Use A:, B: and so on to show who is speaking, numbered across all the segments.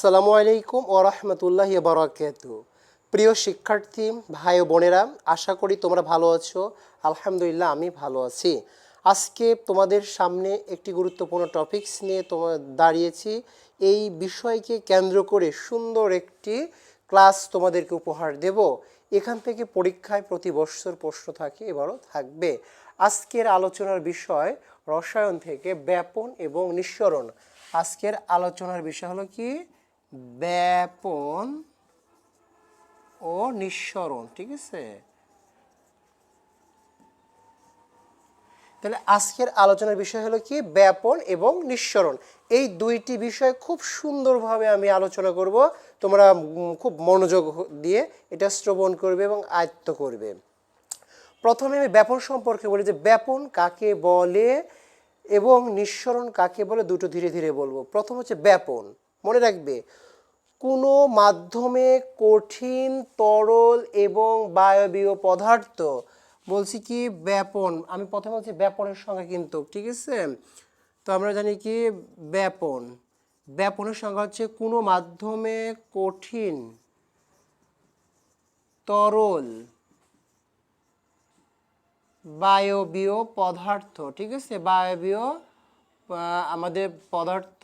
A: আসসালামু আলাইকুম ও রহমতুল্লাহ বারাকাত প্রিয় শিক্ষার্থী, ভাই ও বোনেরা, আশা করি তোমরা ভালো আছো। আলহামদুলিল্লাহ, আমি ভালো আছি। আজকে তোমাদের সামনে একটি গুরুত্বপূর্ণ টপিকস নিয়ে তোমার দাঁড়িয়েছি। এই বিষয়কে কেন্দ্র করে সুন্দর একটি ক্লাস তোমাদেরকে উপহার দেব। এখান থেকে পরীক্ষায় প্রতি বৎসর প্রশ্ন থাকে, এবারও থাকবে। আজকের আলোচনার বিষয় রসায়ন থেকে ব্যাপন এবং নিঃসরণ। আজকের আলোচনার বিষয় হলো কি? ব্যাপন ও নিঃসরণ, ঠিক আছে? তাহলে আজকের আলোচনার বিষয় হলো কি? ব্যাপন এবং নিঃসরণ। এই দুইটি বিষয় খুব সুন্দরভাবে আমি আলোচনা করব। তোমরা খুব মনোযোগ দিয়ে এটা শ্রবণ করবে এবং আয়ত্ত করবে। প্রথমে আমি ব্যাপন সম্পর্কে বলি যে ব্যাপন কাকে বলে এবং নিঃসরণ কাকে বলে দুটো ধীরে ধীরে বলব। প্রথম হচ্ছে ব্যাপন। মনে রাখবে, কোনো মাধ্যমে কঠিন, তরল এবং বায়বীয় পদার্থ, বলছি কি ব্যাপন, আমি প্রথমে বলছি ব্যাপনের সংখ্যা কিন্তু, ঠিক আছে? তো আমরা জানি কি ব্যাপন, ব্যাপনের সংখ্যা হচ্ছে কোনো মাধ্যমে কঠিন, তরল, বায়বীয় পদার্থ, ঠিক আছে? বায়বীয় আমাদের পদার্থ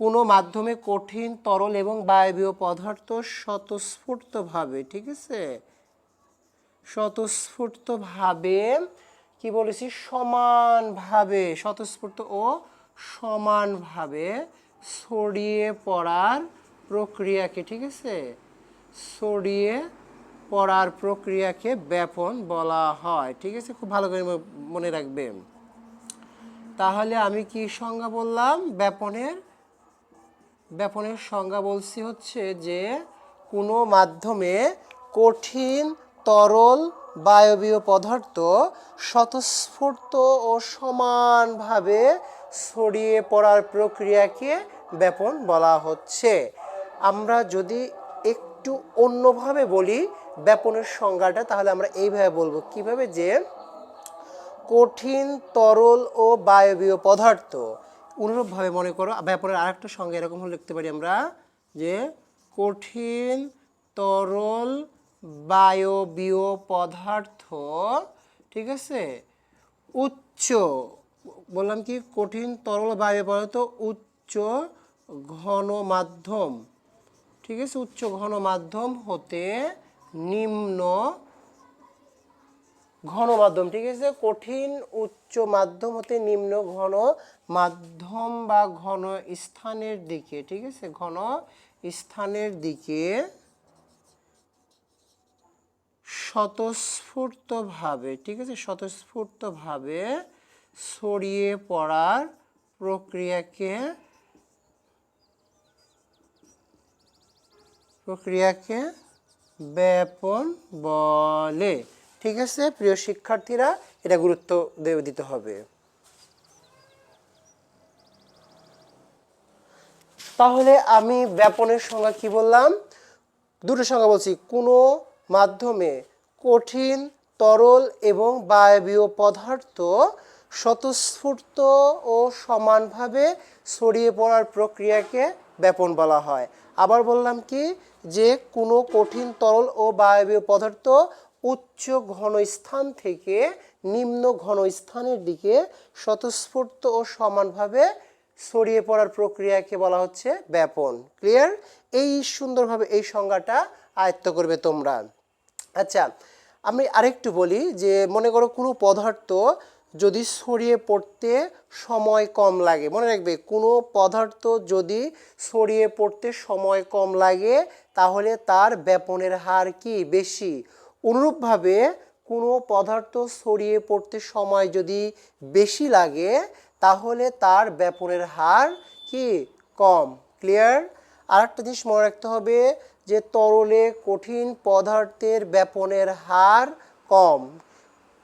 A: কোনো মাধ্যমে কঠিন, তরল এবং বায়বীয় পদার্থ স্বতঃস্ফূর্তভাবে, ঠিক আছে? স্বতঃস্ফূর্তভাবে, কি বলেছি? সমানভাবে, স্বতঃস্ফূর্ত ও সমানভাবে ছড়িয়ে পড়ার প্রক্রিয়াকে, ঠিক আছে? ছড়িয়ে পড়ার প্রক্রিয়াকে ব্যাপন বলা হয়, ঠিক আছে? খুব ভালো করে মনে রাখবেন। তাহলে আমি কি সংজ্ঞা বললাম? ব্যাপনের ব্যাপনের সংজ্ঞা বলছি হচ্ছে যে কোনো মাধ্যমে কঠিন, তরল বায়বীয় পদার্থ স্বতঃস্ফূর্ত ও সমানভাবে ছড়িয়ে পড়ার প্রক্রিয়াকে ব্যাপন বলা হচ্ছে। আমরা যদি একটু অন্যভাবে বলি ব্যাপনের সংজ্ঞাটা, তাহলে আমরা এইভাবে বলব। কীভাবে যে কঠিন, তরল ও বায়বীয় পদার্থ অনুরূপভাবে মনে করো ব্যাপারের আরেকটা সঙ্গে এরকম হলে লিখতে পারি আমরা যে কঠিন তরল বায়বীয় পদার্থ ঠিক আছে? উচ্চ, বললাম কি? কঠিন তরল বায়ু পদার্থ উচ্চ ঘন মাধ্যম, ঠিক আছে? উচ্চ ঘন মাধ্যম হতে নিম্ন ঘন মাধ্যম, ঠিক আছে? কঠিন উচ্চ মাধ্যম হতে নিম্ন ঘন মাধ্যম বা ঘন স্থানের দিকে, ঠিক আছে? ঘন স্থানের দিকে স্বতঃস্ফূর্তভাবে, ঠিক আছে? স্বতঃস্ফূর্তভাবে ছড়িয়ে পড়ার প্রক্রিয়াকে প্রক্রিয়াকে ব্যাপন বলে। ঠিক আছে, প্রিয় শিক্ষার্থীরা, এটা গুরুত্ব দিতে হবে। তাহলে আমি ব্যাপনের সংজ্ঞা কি বললাম? দুটো সংজ্ঞা বলছি। কোনো মাধ্যমে কঠিন, তরল এবং বায়বীয় পদার্থ স্বতঃস্ফূর্ত ও সমানভাবে ছড়িয়ে পড়ার প্রক্রিয়াকে ব্যাপন বলা হয়। আবার বললাম কি? যে কোনো কঠিন, তরল ও বায়বীয় পদার্থ উচ্চ ঘন স্থান থেকে নিম্ন ঘন স্থানের দিকে স্বতঃস্ফূর্ত ও সমানভাবে ছড়িয়ে পড়ার প্রক্রিয়াকে বলা হচ্ছে ব্যাপন। ক্লিয়ার এই সুন্দরভাবে এই সংজ্ঞাটা আয়ত্ত করবে তোমরা। আচ্ছা আমি আরেকটু বলি যে, মনে করো কোনো পদার্থ যদি ছড়িয়ে পড়তে সময় কম লাগে, মনে রাখবে, কোনো পদার্থ যদি ছড়িয়ে পড়তে সময় কম লাগে, তাহলে তার ব্যাপনের হার কি? বেশি। অনুরূপভাবে কোনো পদার্থ ছড়িয়ে পড়তে সময় যদি বেশি লাগে, তাহলে তার ব্যাপনের হার কি? কম। ক্লিয়ার? আর একটা জিনিস মনে রাখতে হবে যে তরলে কঠিন পদার্থের ব্যাপনের হার কম।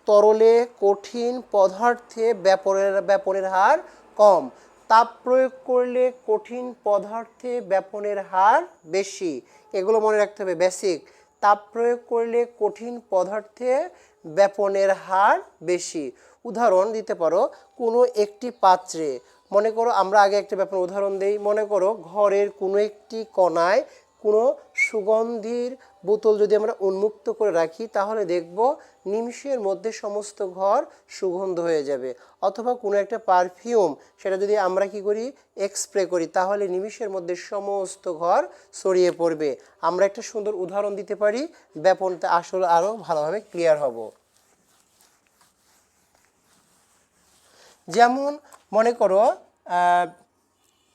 A: তরলে কঠিন পদার্থে ব্যাপনের ব্যাপনের হার কম। তাপ প্রয়োগ করলে কঠিন পদার্থে ব্যাপনের হার বেশি। এগুলো মনে রাখতে হবে। বেসিক। তাপ প্রয়োগ করলে কঠিন পদার্থে ব্যাপনের হার বেশি। উদাহরণ দিতে পারো, কোনো একটি পাত্রে, মনে করো আমরা আগে একটা ব্যাপার উদাহরণ দেই, মনে করো ঘরের কোনো একটি কণায় কোনো সুগন্ধির বোতল যদি আমরা উন্মুক্ত করে রাখি, তাহলে দেখব নিমিষের মধ্যে সমস্ত ঘর সুগন্ধ হয়ে যাবে। অথবা কোনো একটা পারফিউম, সেটা যদি আমরা কি করি, এক্সপ্রে করি, তাহলে নিমিষের মধ্যে সমস্ত ঘর ছড়িয়ে পড়বে। আমরা একটা সুন্দর উদাহরণ দিতে পারি, ব্যাপনটা আসলে আরও ভালোভাবে ক্লিয়ার হব। যেমন মনে করো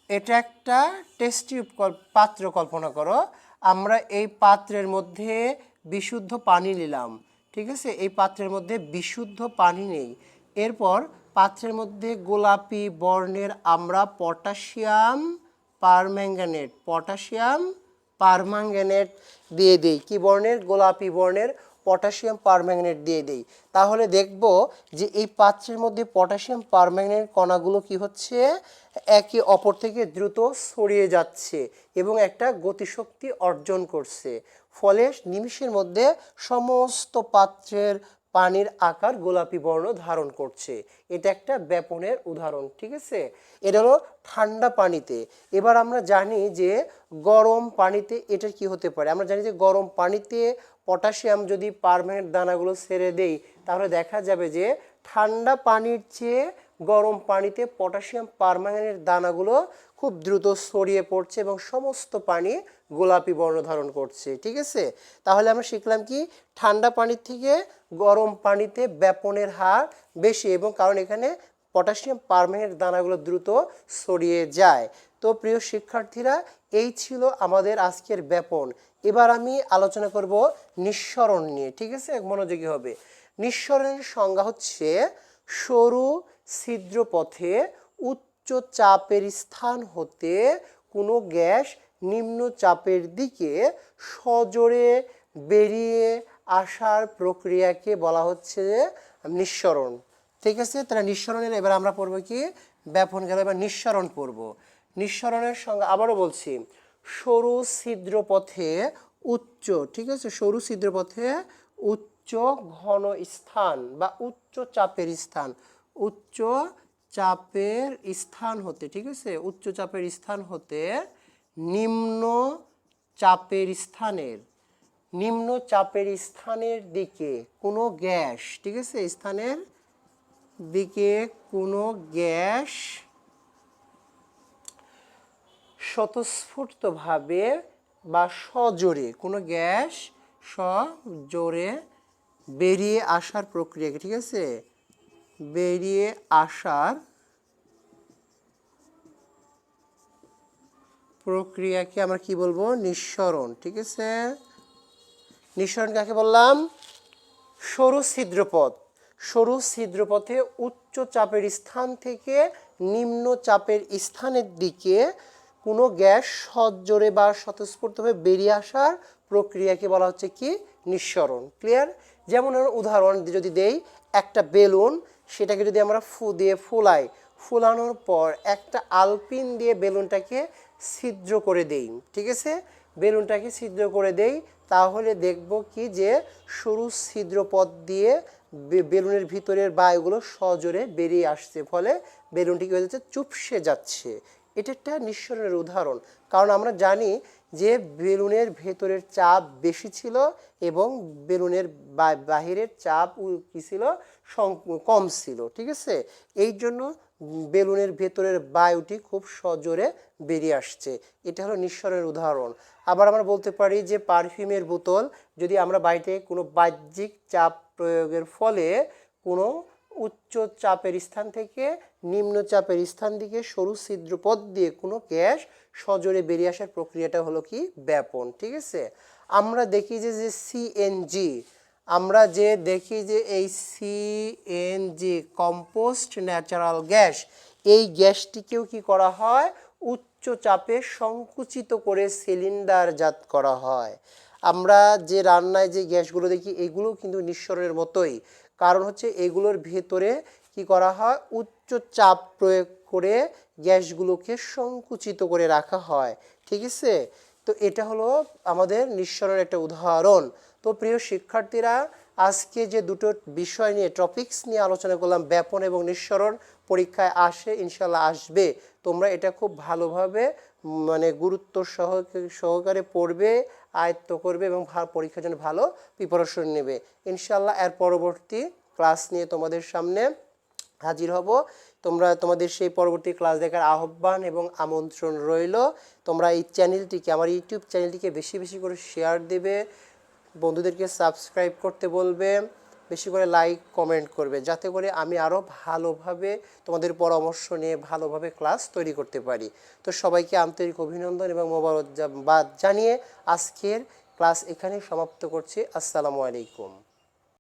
A: এটা একটা টেস্ট পাত্র কল্পনা করো আমরা এই পাত্রের মধ্যে বিশুদ্ধ পানি নিলাম, ঠিক আছে? এই পাত্রের মধ্যে বিশুদ্ধ পানি নেই। এরপর পাত্রের মধ্যে গোলাপি, বর্ণের আমরা পটাশিয়াম, পারম্যাঙ্গানেট পটাশিয়াম, পারম্যাঙ্গানেট দিয়ে দিই। কি বর্ণের? গোলাপি বর্ণের পটাশিয়াম পারম্যাগনেট দিয়ে দেই। তাহলে দেখব যে এই পাত্রের মধ্যে পটাশিয়াম পারম্যাগনেট কণাগুলো কি হচ্ছে? একে অপর থেকে দ্রুত ছড়িয়ে যাচ্ছে এবং একটা গতিশক্তি অর্জন করছে। ফলে নিমিষের মধ্যে সমস্ত পাত্রের পানির আকার গোলাপি বর্ণ ধারণ করছে। এটা একটা ব্যাপনের উদাহরণ, ঠিক আছে? এটা হলো ঠান্ডা পানিতে। এবার আমরা জানি যে গরম পানিতে এটা কি হতে পারে। আমরা জানি যে গরম পানিতে পটাশিয়াম যদি পারমানেন্ট দানাগুলো ছেড়ে দেই, তাহলে দেখা যাবে যে ঠান্ডা পানির চেয়ে গরম পানিতে পটাশিয়াম পারমাঙ্গানেট দানাগুলো খুব দ্রুত ছড়িয়ে পড়ছে এবং সমস্ত পানি গোলাপি বর্ণ ধারণ করছে, ঠিক আছে? তাহলে আমরা শিখলাম কি? ঠান্ডা পানির থেকে গরম পানিতে ব্যাপনের হার বেশি এবং কারণ এখানে পটাশিয়াম পারম্যাঙ্গানেট দানাগুলো দ্রুত ছড়িয়ে যায়। তো প্রিয় শিক্ষার্থীরা, এই ছিল আমাদের আজকের ব্যাপন। এবার আমি আলোচনা করব নিঃসরণ নিয়ে, ঠিক আছে? এক মনোযোগী হবে। নিঃসরণের সংজ্ঞা হচ্ছে সরু ছিদ্র পথে চাপের স্থান হতে কোনো গ্যাস নিম্ন চাপের দিকে সজোরে বেরিয়ে আসার প্রক্রিয়াকে বলা হচ্ছে নিঃসরণ। ঠিক আছে? তাহলে নিঃসরণের এবার আমরা পড়ব কি? ব্যাপন গেল, এবার নিঃসরণ পড়ব। নিঃসরণের সঙ্গে আবারও বলছি, সরু ছিদ্র পথে উচ্চ, ঠিক আছে? সরু ছিদ্র পথে উচ্চ ঘন স্থান বা উচ্চ চাপের স্থান, উচ্চ চাপের স্থান হতে, ঠিক আছে? উচ্চ চাপের স্থান হতে নিম্ন চাপের স্থানের, নিম্ন চাপের স্থানের দিকে কোনো গ্যাস, ঠিক আছে? স্থানের দিকে কোনো গ্যাস স্বতঃস্ফূর্তভাবে বা সজোরে, কোনো গ্যাস সজোরে বেরিয়ে আসার প্রক্রিয়াকে, ঠিক আছে? বেরিয়ে আসার প্রক্রিয়াকে আমরা কি বলব? নিঃসরণ, ঠিক আছে? নিঃসরণ কাকে বললাম? সরু ছিদ্রপথ। সরু ছিদ্রপথে উচ্চ চাপের স্থান থেকে নিম্ন চাপের স্থানের দিকে কোনো গ্যাস সজ্জোরে বা স্বতঃস্ফূর্তভাবে বেরিয়ে আসার প্রক্রিয়াকে বলা হচ্ছে কি? নিঃসরণ। ক্লিয়ার যেমন উদাহরণ যদি দেই, একটা বেলুন, সেটাকে যদি আমরা ফু দিয়ে ফুলাই, ফুলানোর পর একটা আলপিন দিয়ে বেলুনটাকে ছিদ্র করে দেই, ঠিক আছে? বেলুনটাকে ছিদ্র করে দেই, তাহলে দেখব কি যে সরু ছিদ্র পথ দিয়ে বেলুনের ভিতরের বায়ুগুলো সজোরে বেরিয়ে আসছে, ফলে বেলুনটি কি হয়ে যাচ্ছে? চুপসে যাচ্ছে। এটা একটা নিঃসরণের উদাহরণ। কারণ আমরা জানি যে বেলুনের ভেতরের চাপ বেশি ছিল এবং বেলুনের বাহিরের চাপ কী ছিল? কম ছিল, ঠিক আছে? এই জন্য বেলুনের ভেতরের বায়ুটি খুব সজোরে বেরিয়ে আসছে। এটা হলো নিঃসরণের উদাহরণ। আবার আমরা বলতে পারি যে পারফিউমের বোতল যদি আমরা বাড়িতে কোনো বাহ্যিক চাপ প্রয়োগের ফলে কোনো উচ্চ চাপের স্থান থেকে নিম্ন চাপের স্থান দিকে সরু ছিদ্রপথ দিয়ে কোনো গ্যাস সজোরে বেরিয়ে আসার প্রক্রিয়াটা হলো কি? ব্যাপন, ঠিক আছে? আমরা দেখি যে যে সিএনজি আমরা যে দেখি যে এই সিএনজি কম্পোস্ট ন্যাচারাল গ্যাস এই গ্যাসটিকেও কি করা হয়? উচ্চ চাপে সংকুচিত করে সিলিন্ডারজাত করা হয়। আমরা যে রান্নায় যে গ্যাসগুলো দেখি এগুলো কিন্তু নিঃসরণের মতোই। কারণ হচ্ছে এগুলোর ভেতরে কি করা হয়? উচ্চ চাপ প্রয়োগ করে গ্যাসগুলোকে সংকুচিত করে রাখা হয়। ঠিক আছে? তো এটা হলো আমাদের নিঃসরণের একটা উদাহরণ। তো প্রিয় শিক্ষার্থীরা, আজকে যে দুটো বিষয় নিয়ে টপিকস নিয়ে আলোচনা করলাম, ব্যাপন এবং নিঃসরণ পরীক্ষায় আসে ইনশাল্লাহ আসবে। তোমরা এটা খুব ভালোভাবে মানে গুরুত্ব সহ সহকারে পড়বে, আয়ত্ত করবে এবং পরীক্ষার জন্য ভালো প্রিপারেশন নেবে। ইনশাল্লাহ এর পরবর্তী ক্লাস নিয়ে তোমাদের সামনে হাজির হব। তোমরা তোমাদের সেই পরবর্তী ক্লাস দেখার আহ্বান এবং আমন্ত্রণ রইল। তোমরা এই চ্যানেলটিকে আমার ইউটিউব চ্যানেলটিকে বেশি বেশি করে শেয়ার দেবে। বন্ধুদেরকে সাবস্ক্রাইব করতে বলবে। বেশি করে লাইক কমেন্ট করবে। যাতে করে আমি আরও ভালোভাবে তোমাদের পরামর্শ নিয়ে ভালোভাবে ক্লাস তৈরি করতে পারি। তো সবাইকে আন্তরিক অভিনন্দন এবং মোবারকবাদ জানিয়ে আজকের ক্লাস এখানে সমাপ্ত করছি। আসসালামু আলাইকুম।